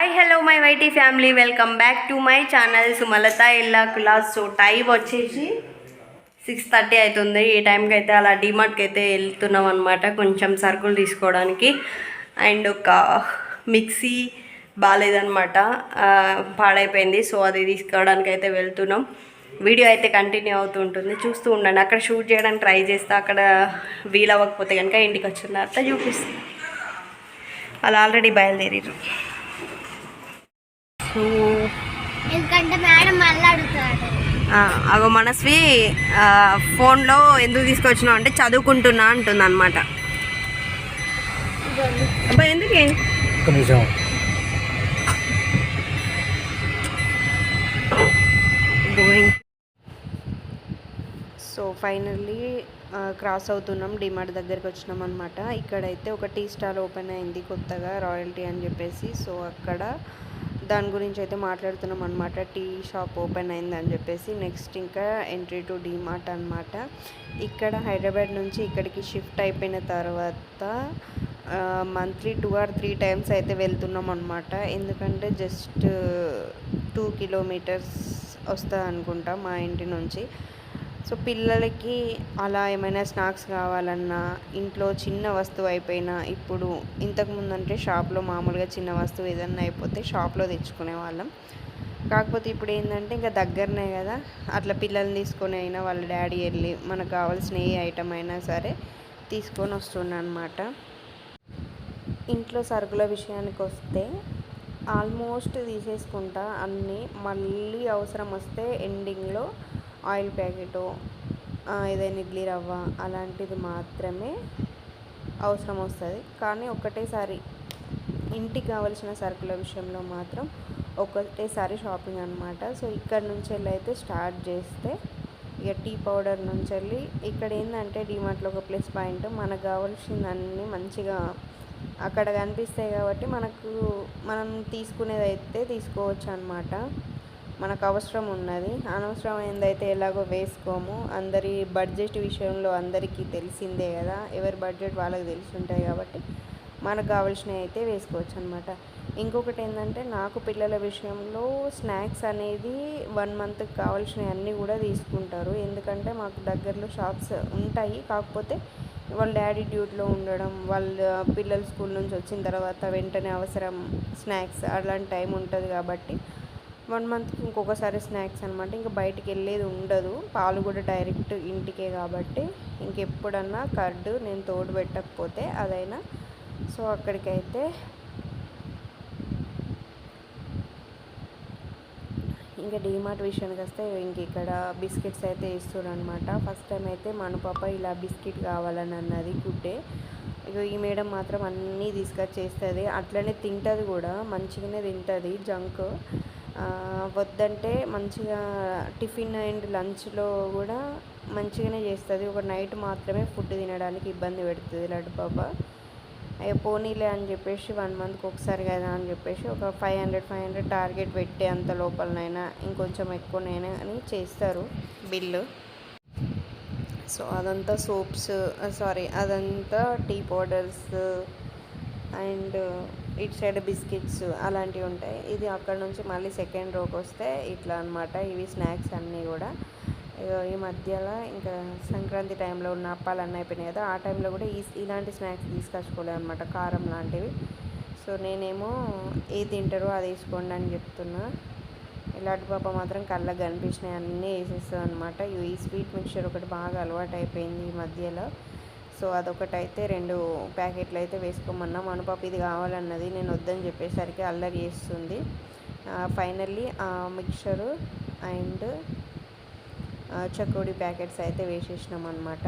Hi hello my YT family welcome back to my channel Sumalatha ఇల్లా class so time వచ్చేసి six thirty అవుతుంది. ఈ టైంకి అయితే అలా డిమార్ట్కి అయితే వెళ్తున్నాం అనమాట కొంచెం సరుకులు తీసుకోవడానికి. అండ్ ఒక మిక్సీ బాగాలేదనమాట పాడైపోయింది. సో అది తీసుకోవడానికి అయితే వెళ్తున్నాం. వీడియో అయితే కంటిన్యూ అవుతూ ఉంటుంది. చూస్తూ ఉండండి. అక్కడ షూట్ చేయడానికి ట్రై చేస్తా. అక్కడ వీలవ్వకపోతే కనుక ఇంటికి వచ్చిన తర్వాత చూపిస్తాను వాళ్ళు ఆల్రెడీ బయలుదేరారు సో ఎందుకంటే మేడం మళ్ళీ అడుగుతాడు ఆ, అగో మనస్వి ఫోన్లో ఎందుకు తీసుకొచ్చినావు అంటే చదువుకుంటున్నా అంటుంది అనమాట ఎందుకే? సో ఫైనల్లీ క్రాస్ అవుతున్నాం డిమార్ట్ దగ్గరికి వచ్చినాం అనమాట ఇక్కడైతే ఒక టీ స్టాల్ ఓపెన్ అయింది కొత్తగా రాయల్టీ అని చెప్పేసి. సో అక్కడ దాని గురించి అయితే మాట్లాడుతున్నాం అనమాట టీ షాప్ ఓపెన్ అయిందని చెప్పేసి నెక్స్ట్ ఇంకా ఎంట్రీ టు డిమార్ట్ అనమాట ఇక్కడ హైదరాబాద్ నుంచి ఇక్కడికి షిఫ్ట్ అయిపోయిన తర్వాత monthly two or three times అయితే వెళ్తున్నాం అనమాట ఎందుకంటే జస్ట్ టూ కిలోమీటర్స్ వస్తుంది అనుకుంటా మా ఇంటి నుంచి. సో పిల్లలకి అలా ఏమైనా స్నాక్స్ కావాలన్నా ఇంట్లో చిన్న వస్తువు అయిపోయినా ఇప్పుడు ఇంతకుముందు అంటే షాప్లో మామూలుగా చిన్న వస్తువు ఏదన్నా అయిపోతే షాప్లో తెచ్చుకునే వాళ్ళం. కాకపోతే ఇప్పుడు ఏంటంటే ఇంకా దగ్గరనే కదా అట్లా పిల్లల్ని తీసుకొని అయినా వాళ్ళ డాడీ వెళ్ళి మనకు కావాల్సిన ఏ ఐటమ్ అయినా సరే తీసుకొని వస్తుండనమాట ఇంట్లో సరుకుల విషయానికి వస్తే ఆల్మోస్ట్ తీసేసుకుంటా అన్నీ మళ్ళీ అవసరం వస్తే ఎండింగ్లో ఆయిల్ ప్యాకెట్ ఏదైనా ఇడ్లీ రవ్వ అలాంటిది మాత్రమే అవసరం వస్తుంది. కానీ ఒకటేసారి ఇంటికి కావలసిన సరుకుల విషయంలో మాత్రం ఒకటేసారి షాపింగ్ అనమాట సో ఇక్కడ నుంచి వెళ్ళి అయితే స్టార్ట్ చేస్తే ఇక టీ పౌడర్ నుంచి వెళ్ళి ఇక్కడ ఏంటంటే డిమార్ట్లో ఒక ప్లస్ పాయింట్. మనకు కావాల్సిందన్నీ మంచిగా అక్కడ కనిపిస్తాయి కాబట్టి మనకు మనం తీసుకునేది అయితే తీసుకోవచ్చు అనమాట మనకు అవసరం ఉన్నది అనవసరమైనదైతే ఎలాగో వేసుకోము. అందరి బడ్జెట్ విషయంలో అందరికీ తెలిసిందే కదా. ఎవరి బడ్జెట్ వాళ్ళకి తెలిసి ఉంటాయి కాబట్టి మనకు కావాల్సినవి అయితే వేసుకోవచ్చు అనమాట ఇంకొకటి ఏంటంటే నాకు పిల్లల విషయంలో స్నాక్స్ అనేది వన్ మంత్కి కావాల్సినవి అన్నీ కూడా తీసుకుంటారు. ఎందుకంటే మాకు దగ్గరలో షాప్స్ ఉంటాయి. కాకపోతే వాళ్ళ డాడీ డ్యూటీలో ఉండడం వాళ్ళ పిల్లలు స్కూల్ నుంచి వచ్చిన తర్వాత వెంటనే అవసరం స్నాక్స్ అలాంటి టైం ఉంటుంది కాబట్టి వన్ మంత్కి ఇంకొకసారి స్నాక్స్ అనమాట ఇంకా బయటికి వెళ్ళేది ఉండదు. పాలు కూడా డైరెక్ట్ ఇంటికే కాబట్టి ఇంకెప్పుడన్నా కర్డ్ నేను తోడు పెట్టకపోతే అదైనా. సో అక్కడికైతే ఇంకా డీమార్ట్ విషయానికి వస్తే ఇంక ఇక్కడ బిస్కెట్స్ అయితే ఇస్తారు ఫస్ట్ టైం అయితే మన పాప ఇలా బిస్కెట్ కావాలని అన్నది గుడ్డే. ఇక ఈ మేడం మాత్రం అన్నీ తీసుకొచ్చేస్తుంది. అట్లనే తింటుంది కూడా. మంచిగానే తింటుంది. జంక్. వద్దంటే మంచిగా టిఫిన్ అండ్ లంచ్లో కూడా మంచిగానే చేస్తుంది. ఒక నైట్ మాత్రమే ఫుడ్ తినడానికి ఇబ్బంది పెడుతుంది లడ్డు పాప పోనీలే అని చెప్పేసి వన్ మంత్కి ఒకసారి కదా అని చెప్పేసి ఒక five hundred five hundred target పెట్టే అంత లోపలనైనా ఇంకొంచెం ఎక్కువనైనా అని చేస్తారు బిల్లు. సో అదంతా సోప్స్ సారీ అదంతా టీ పౌడర్స్ అండ్ ఇటు సైడ్ బిస్కెట్స్ అలాంటివి ఉంటాయి. ఇది అక్కడ నుంచి మళ్ళీ సెకండ్ రోకి వస్తే ఇట్లా అనమాట ఇవి స్నాక్స్ అన్నీ కూడా. ఇగో ఈ మధ్యలో ఇంకా సంక్రాంతి టైంలో ఉన్న అప్పాలు అన్నీ అయిపోయినాయి కదా ఆ టైంలో కూడా ఈ ఇలాంటి స్నాక్స్ తీసుకొచ్చుకోలేదు అనమాట కారం లాంటివి. సో నేనేమో ఏది తింటారో అది వేసుకోండి అని చెప్తున్నా. ఇలాంటి పాప మాత్రం కళ్ళకు కనిపించినాయి అన్నీ వేసేస్తుంది అనమాట ఈ స్వీట్ మిక్చర్ ఒకటి బాగా అలవాటు అయిపోయింది ఈ మధ్యలో. సో అదొకటి అయితే రెండు ప్యాకెట్లు అయితే వేసుకోమన్నా. మన ఇది కావాలన్నది నేను వద్దని చెప్పేసరికి అల్లరి చేస్తుంది. ఫైనల్లీ ఆ మిక్చరు అండ్ చకోడి ప్యాకెట్స్ అయితే వేసేసినాం అనమాట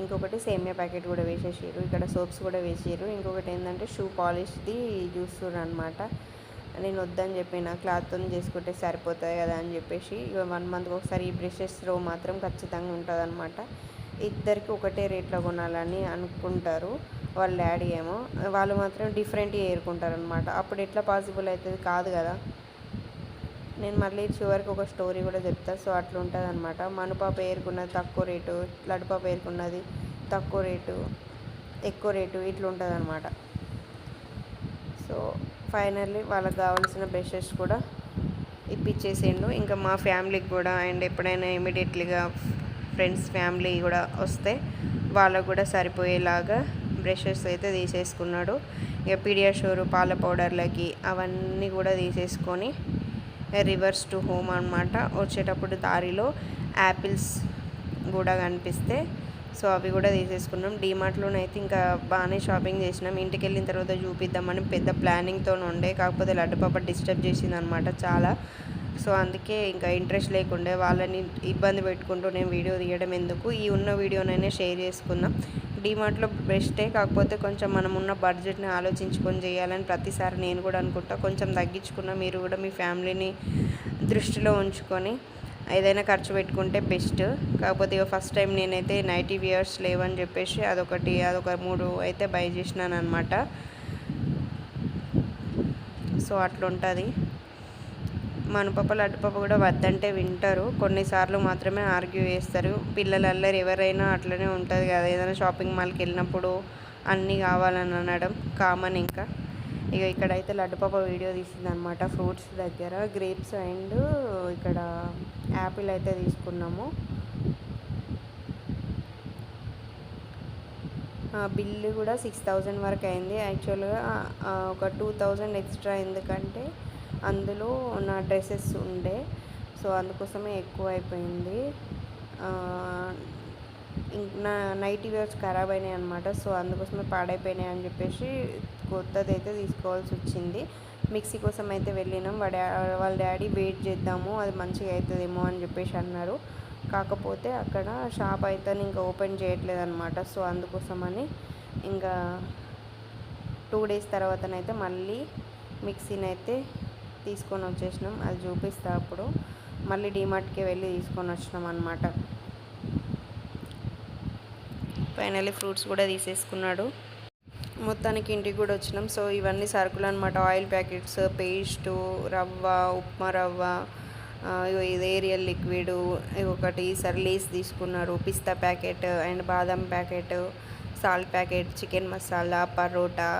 ఇంకొకటి సేమియా ప్యాకెట్ కూడా వేసేసారు ఇక్కడ సోప్స్ కూడా వేసారు ఇంకొకటి ఏంటంటే షూ పాలిష్ది చూస్తున్నారు అనమాట నేను వద్దని చెప్పిన క్లాత్తో చేసుకుంటే సరిపోతుంది కదా అని చెప్పేసి వన్ మంత్కి ఒకసారి ఈ బ్రషెస్ రో మాత్రం ఖచ్చితంగా ఉంటుంది అనమాట ఇద్దరికి ఒకటే రేట్లో కొనాలని అనుకుంటారు. వాళ్ళ డాడీ ఏమో. వాళ్ళు మాత్రం డిఫరెంట్గా ఏరుకుంటారు అనమాట అప్పుడు ఎట్లా పాసిబుల్ అవుతుంది కాదు కదా. నేను మళ్ళీ చివరికి ఒక స్టోరీ కూడా చెప్తా. సో అట్లా ఉంటుంది అనమాట మనుపాప ఏరుకున్నది తక్కువ రేటు లడ్డుపాప ఏరుకున్నది తక్కువ రేటు ఎక్కువ రేటు ఇట్లా ఉంటుంది అనమాట సో ఫైనల్లీ వాళ్ళకి కావాల్సిన బ్రషెస్ కూడా ఇప్పించేసిండు ఇంకా మా ఫ్యామిలీకి కూడా అండ్ ఎప్పుడైనా ఇమీడియట్లీగా ఫ్రెండ్స్ ఫ్యామిలీ కూడా వస్తే వాళ్ళకు కూడా సరిపోయేలాగా బ్రషెస్ అయితే తీసేసుకున్నాడు. ఇక పీడియాషోర్ పాల పౌడర్లకి అవన్నీ కూడా తీసేసుకొని రివర్స్ టు హోమ్ అనమాట వచ్చేటప్పుడు దారిలో యాపిల్స్ కూడా కనిపిస్తే సో అవి కూడా తీసేసుకున్నాం. డీమార్ట్లోనైతే ఇంకా బాగానే షాపింగ్ చేసినాం. ఇంటికి వెళ్ళిన తర్వాత చూపిద్దామని పెద్ద ప్లానింగ్తో ఉండే. కాకపోతే లడ్డు పాప డిస్టర్బ్ చేసింది అనమాట చాలా. సో అందుకే ఇంకా ఇంట్రెస్ట్ లేకుండే వాళ్ళని ఇబ్బంది పెట్టుకుంటూ నేను వీడియో తీయడం ఎందుకు? ఈ ఉన్న వీడియోనైనా షేర్ చేసుకుందాం. డీమార్ట్లో బెస్టే కాకపోతే కొంచెం మనం ఉన్న బడ్జెట్ని ఆలోచించుకొని చేయాలని ప్రతిసారి నేను కూడా అనుకుంటా. కొంచెం తగ్గించుకున్న మీరు కూడా మీ ఫ్యామిలీని దృష్టిలో ఉంచుకొని ఏదైనా ఖర్చు పెట్టుకుంటే బెస్ట్. కాకపోతే ఇక ఫస్ట్ టైం నేనైతే నైటీ వియర్స్ లేవని చెప్పేసి అదొకటి అదొక మూడు అయితే బై చేసినాను అనమాట సో అట్లుంటుంది. మన పాప కూడా వద్దంటే వింటారు. కొన్నిసార్లు మాత్రమే ఆర్గ్యూ చేస్తారు. పిల్లలు అల్లరి ఎవరైనా అట్లనే ఉంటుంది కదా ఏదైనా షాపింగ్ మాల్కి వెళ్ళినప్పుడు అన్నీ కావాలని అనడం కామన్ ఇంకా. ఇక ఇక్కడైతే లడ్డుపప్ప వీడియో తీసిందనమాట ఫ్రూట్స్ దగ్గర. గ్రేప్స్ అండ్ ఇక్కడ యాపిల్ అయితే తీసుకున్నాము. బిల్లు కూడా సిక్స్ థౌజండ్ వరకు అయింది. యాక్చువల్గా ఒక టూ థౌజండ్ ఎక్స్ట్రా ఎందుకంటే అందులో నా డ్రెస్సెస్ ఉండే. సో అందుకోసమే ఎక్కువ అయిపోయింది నా నైట్ వేర్స్ ఖరాబ్ అయినాయి అనమాట సో అందుకోసమే పాడైపోయినాయి అని చెప్పేసి కొత్తది అయితే తీసుకోవాల్సి వచ్చింది. మిక్సీ కోసం అయితే వెళ్ళినాం. వాడి వాళ్ళ డాడీ వెయిట్ చేద్దాము అది మంచిగా అవుతుందేమో అని చెప్పేసి అన్నారు. కాకపోతే అక్కడ షాప్ అయితే ఇంకా ఓపెన్ చేయట్లేదు అనమాట సో అందుకోసమని ఇంకా టూ డేస్ తర్వాతనైతే మళ్ళీ మిక్సీని అయితే తీసుకొని వచ్చేసినాం. అది చూపిస్తా అప్పుడు. మళ్ళీ డిమార్ట్కి వెళ్ళి తీసుకొని వచ్చినాం అనమాట ఫైనల్లీ ఫ్రూట్స్ కూడా తీసేసుకున్నాడు. మొత్తానికి ఇంటికి కూడా వచ్చినాం. సో ఇవన్నీ సరుకులు అనమాట ఆయిల్ ప్యాకెట్స్ పేస్టు రవ్వ ఉప్మా రవ్వ ఇది ఏరియల్ లిక్విడ్ ఒకటి సర్లీస్ తీసుకున్నారు. పిస్తా ప్యాకెట్ అండ్ బాదం packet salt packet chicken masala parotta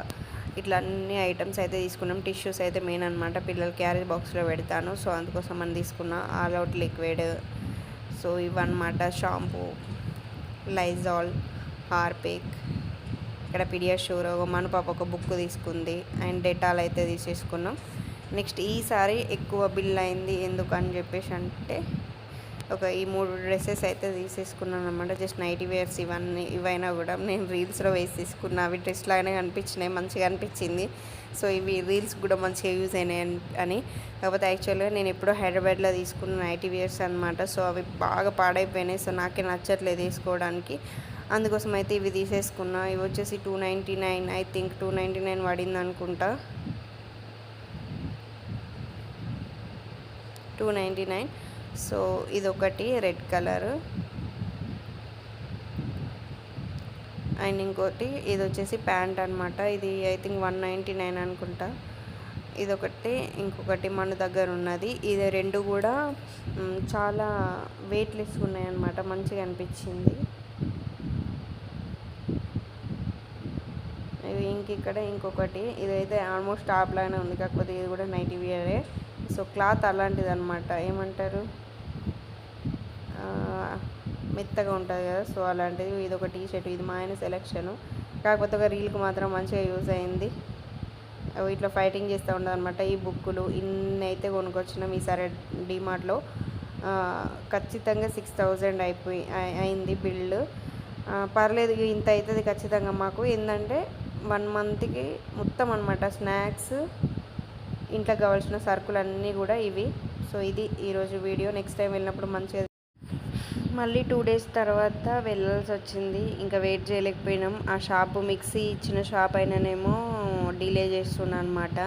ఇట్లా అన్ని ఐటమ్స్ అయితే తీసుకున్నాం. టిష్యూస్ అయితే మెయిన్ అనమాట పిల్లలు క్యారేజ్ బాక్స్లో పెడతాను. సో అందుకోసం అని తీసుకున్నా. All Out liquid. సో ఇవన్నమాట. షాంపూ లైజాల్ హార్పిక్ ఇక్కడ పిడియాషూర్ మన పాప ఒక బుక్ తీసుకుంది. అండ్ డెటాల్ అయితే తీసేసుకున్నాం. నెక్స్ట్ ఈసారి ఎక్కువ బిల్ అయింది. ఎందుకని చెప్పేసి అంటే ఒక ఈ మూడు డ్రెస్సెస్ అయితే తీసేసుకున్నాను అనమాట జస్ట్ నైటీ వేర్స్ ఇవన్నీ ఇవైనా కూడా నేను రీల్స్లో వేసి తీసుకున్నా అవి డ్రెస్ లాగానే కనిపించినాయి మంచిగా అనిపించింది. సో ఇవి రీల్స్ కూడా మంచిగా యూజ్ అయినాయి అని కాకపోతే యాక్చువల్గా నేను ఎప్పుడో హైదరాబాద్లో తీసుకున్న నైటీ వేర్స్ అనమాట సో అవి బాగా పాడైపోయినాయి సో నాకే నచ్చట్లేదు వేసుకోవడానికి. అందుకోసం అయితే ఇవి తీసేసుకున్నా. ఇవి వచ్చేసి two ninety nine I think two ninety nine పడింది అనుకుంటా. Two ninety nine. సో ఇది ఒకటి రెడ్ కలర్. అండ్ ఇంకోటి ఇది వచ్చేసి ప్యాంట్ అనమాట ఇది I think one ninety nine అనుకుంటా. ఇదొకటి ఇంకొకటి మన దగ్గర ఉన్నది. ఇది రెండు కూడా చాలా వెయిట్లెస్ ఉన్నాయి ఉన్నాయన్నమాట. మంచిగా అనిపించింది. ఇంక ఇక్కడ ఇంకొకటి. ఇదైతే ఆల్మోస్ట్ టాప్ లాగానే ఉంది. కాకపోతే ఇది కూడా నైటీ వియరే సో క్లాత్ అలాంటిది అనమాట ఏమంటారు? మెత్తగా ఉంటుంది కదా. సో అలాంటిది ఇది ఒక టీ షర్ట్ ఇది మా ఆయన సెలెక్షన్. కాకపోతే ఒక రీల్కి మాత్రం మంచిగా యూజ్ అయింది. ఇట్లా ఫైటింగ్ చేస్తూ ఉండదు అనమాట ఈ బుక్కులు ఇన్ని అయితే కొనుక్కొచ్చినాం ఈసారి డిమార్ట్లో. ఖచ్చితంగా సిక్స్ థౌజండ్ అయిపోయి అయింది బిల్లు. పర్లేదు ఇంత అవుతుంది ఖచ్చితంగా మాకు. ఏంటంటే వన్ మంత్కి మొత్తం అనమాట స్నాక్స్ ఇంట్లో కావాల్సిన సరుకులు అన్నీ కూడా ఇవి. సో ఇది ఈరోజు వీడియో. నెక్స్ట్ టైం వెళ్ళినప్పుడు మంచిగా మళ్ళీ టూ డేస్ తర్వాత వెళ్ళాల్సి వచ్చింది. ఇంకా వెయిట్ చేయలేకపోయినాం. ఆ షాపు మిక్సీ ఇచ్చిన షాప్ అయినానేమో డిలే చేస్తున్నా అనమాట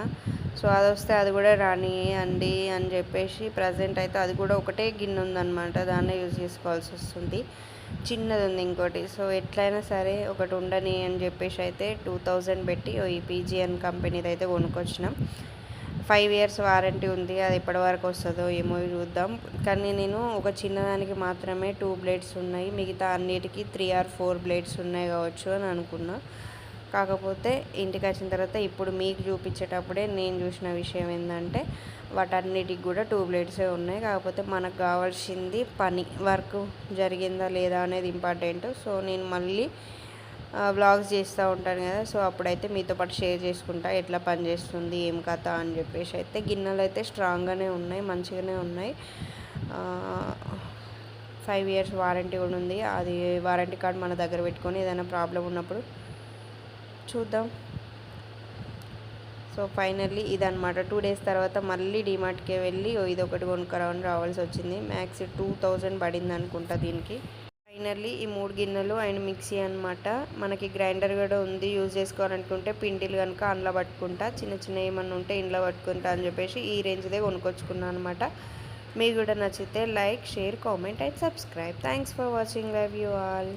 సో అది వస్తే అది కూడా రాని అండి అని చెప్పేసి ప్రజెంట్ అయితే అది కూడా ఒకటే గిన్నె ఉందన్నమాట. దాన్నే యూజ్ చేసుకోవాల్సి వస్తుంది. చిన్నది ఉంది ఇంకోటి. సో ఎట్లయినా సరే ఒకటి ఉండని అని చెప్పేసి అయితే టూ థౌజండ్ పెట్టి ఈ పీజీఎన్ కంపెనీది అయితే కొనుక్కొచ్చినాం. ఫైవ్ ఇయర్స్ వారంటీ ఉంది అది ఎప్పటి వరకు వస్తుందో ఏమో చూద్దాం. కానీ నేను ఒక చిన్నదానికి మాత్రమే టూ బ్లేడ్స్ ఉన్నాయి మిగతా అన్నిటికీ త్రీ ఆర్ ఫోర్ బ్లేడ్స్ ఉన్నాయి కావచ్చు అని అనుకున్నా. కాకపోతే ఇంటికి వచ్చిన తర్వాత ఇప్పుడు మీకు చూపించేటప్పుడే నేను చూసిన విషయం ఏంటంటే వాటన్నిటికి కూడా టూ బ్లేడ్సే ఉన్నాయి. కాకపోతే మనకు కావాల్సింది పని వర్క్ జరిగిందా లేదా అనేది ఇంపార్టెంట్. సో నేను మళ్ళీ వ్లాగ్స్ చేస్తూ ఉంటాను కదా సో అప్పుడైతే మీతో పాటు షేర్ చేసుకుంటా ఎట్లా పని చేస్తుంది ఏం కథ అని చెప్పేసి. అయితే గిన్నెలు అయితే స్ట్రాంగ్గానే ఉన్నాయి మంచిగానే ఉన్నాయి. ఫైవ్ ఇయర్స్ వారంటీ కూడా ఉంది. అది వారంటీ కార్డ్ మన దగ్గర పెట్టుకొని ఏదైనా ప్రాబ్లం ఉన్నప్పుడు చూద్దాం. సో ఫైనల్లీ ఇదనమాట టూ డేస్ తర్వాత మళ్ళీ డిమార్ట్కే వెళ్ళి ఇది ఒకటి కొనుక్కరావని రావాల్సి వచ్చింది. మ్యాక్స్ టూ థౌజండ్ పడింది అనుకుంటా దీనికి. ఫైనల్లీ ఈ మూడు గిన్నెలు అండ్ మిక్సీ అనమాట మనకి గ్రైండర్ కూడా ఉంది యూజ్ చేసుకోవాలనుకుంటే పిండిలు కనుక అందులో పట్టుకుంటా చిన్న చిన్న ఏమన్నా ఉంటే ఇంట్లో పట్టుకుంటా అని చెప్పేసి ఈ రేంజ్దే కొనుక్కొచ్చుకున్నాను అనమాట మీకు కూడా నచ్చితే like share comment and subscribe. Thanks for watching love you all